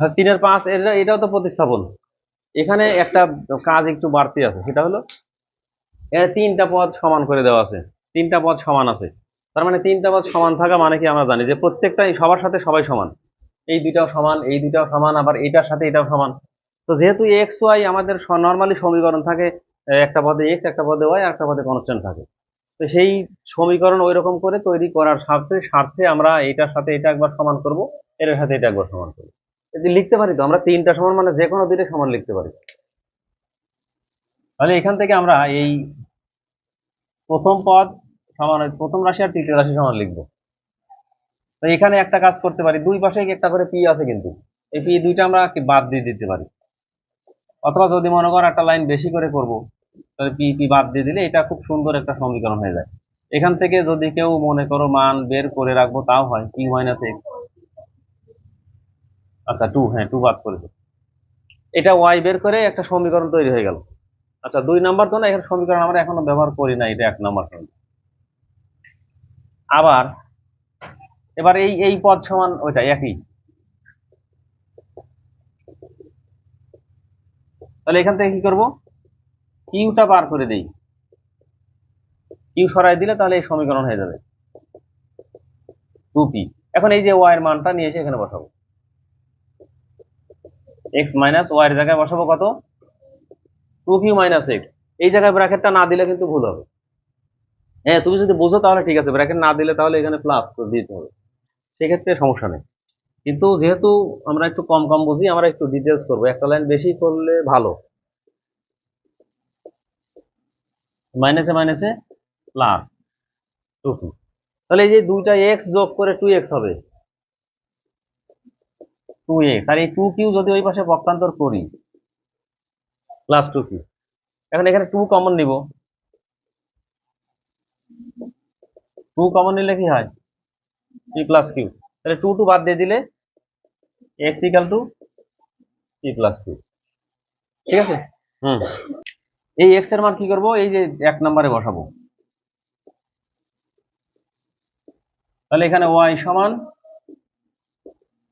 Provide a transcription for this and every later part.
আর তিনের পাঁচ, এটা, এটাও তো প্রতিস্থাপন। এখানে একটা কাজ একটু বাড়তি আছে, সেটা হলো এর তিনটা পদ সমান করে দেওয়া আছে। তিনটা পদ সমান আছে। তার মানে তিনটা পদ সমান থাকা মানে কি আমরা জানি যে প্রত্যেকটাই সবার সাথে সবাই সমান। এই দুইটাও সমান, এই দুইটাও সমান, আবার এটার সাথে এটাও সমান। তো যেহেতু এক্স ওয়াই আমাদের নর্মালি সমীকরণ থাকে একটা পদে এক্স একটা পদে ওয়াই একটা পদে কনস্ট্যান্ট থাকে। তো সেই সমীকরণ ওই রকম করে তৈরি করার স্বার্থে স্বার্থে আমরা এটার সাথে এটা একবার সমান করব, এটার সাথে এটা একবার সমান করব। লিখতে পারি তো, আমরা তিনটা সমান মানে যে কোনো দুইটা সমান লিখতে পারি। তাহলে এখান থেকে আমরা এই প্রথম পদ সমান প্রথম রাশি আর তৃতীয় রাশি সমান লিখব। তো এখানে একটা কাজ করতে পারি, দুই পাশে একটা করে পি আছে কিন্তু। এই পি দুইটা আমরা কি বাদ দিয়ে দিতে পারি। অথবা যদি মনে করো একটা লাইন বেশি করে করব, তাহলে পি পি বাদ দিয়ে দিলে এটা খুব সুন্দর একটা সমীকরণ হয়ে যায়। এখান থেকে যদি কেউ মনে করো মান বের করে রাখব, তাও হয়, পি মাইনাস এক্স আচ্ছা টু হ্যাঁ টু বাদ করে। এটা ওয়াই বের করে একটা সমীকরণ তৈরি হয়ে গেল। আচ্ছা দুই নাম্বার তো না, এখানে সমীকরণ আমরা এখনও ব্যবহার করি না, এটা এক নাম্বার আবার, এবার এই এই পদ সমান ওইটা, একই। তাহলে এখান থেকে কি করব? কিউটা বার করে দেই। কিউ সরাই দিলে তাহলে এই সমীকরণ হয়ে যাবে। টু পি এখন এই যে ওয়াই এর মানটা নিয়ে এসে এখানে বসাবো। এক্স মাইনাস ওয়াই এর জায়গায় বসাবো কত? টু কিউ মাইনাস এক্স এই জায়গায় ব্র্যাকেটটা না দিলে কিন্তু ভুল হবে। হ্যাঁ তুমি যদি বোঝো তাহলে ঠিক আছে ব্র্যাকেট না দিলে তাহলে এখানে প্লাস দিতে হবে। সেক্ষেত্রে সমস্যা নেই। কিন্তু যেহেতু আমরা একটু কম কম বুঝি, আমরা একটু ডিটেলস করব। একটা লাইন বেশি করলে ভালো। মাইনাসে মাইনাসে প্লাস টু তাহলে এই যে দুইটা এক্স যোগ করে টু এক্স হবে। টু এক্স আর এই টু কিউ যদি ওই পাশে পক্ষান্তর করি প্লাস টু কিউ এখন এখানে টু কমন নিব। টু কমন নিলে কি হয়? পি প্লাস কিউ তাহলে টু টু বাদ দিয়ে দিলে X equal two P plus Q ঠিক আছে? হুম। এই এক্সের মান কি করব? এই যে এক নম্বরে বসাবো। তাহলে এখানে ওয়াই সমান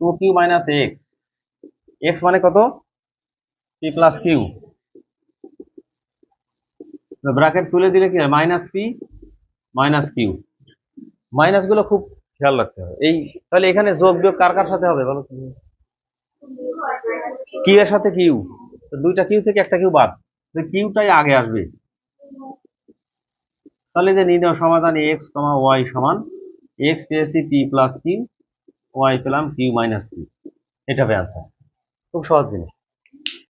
to q minus x x মানে কত? পি প্লাস কিউ ব্র্যাকেট তুলে দিলে কি মাইনাস পি মাইনাস কিউ মাইনাসগুলো খুব খেয়াল রাখতে হবে। এই, তাহলে এখানে যোগ বিয়োগ কার কার সাথে হবে বলো কিউ এর সাথে কিউ দুইটা কিউ থেকে একটা কিউ বাদ। কিউটাই আগে আসবে। তাহলে যে নির্ণয় সমাধান এক্স কমা ওয়াই সমান এক্স পেয়েছি পি প্লাস কিউ ওয়াই পেলাম কিউ মাইনাস কিউ এটা হবে আনসার খুব সহজ জিনিস।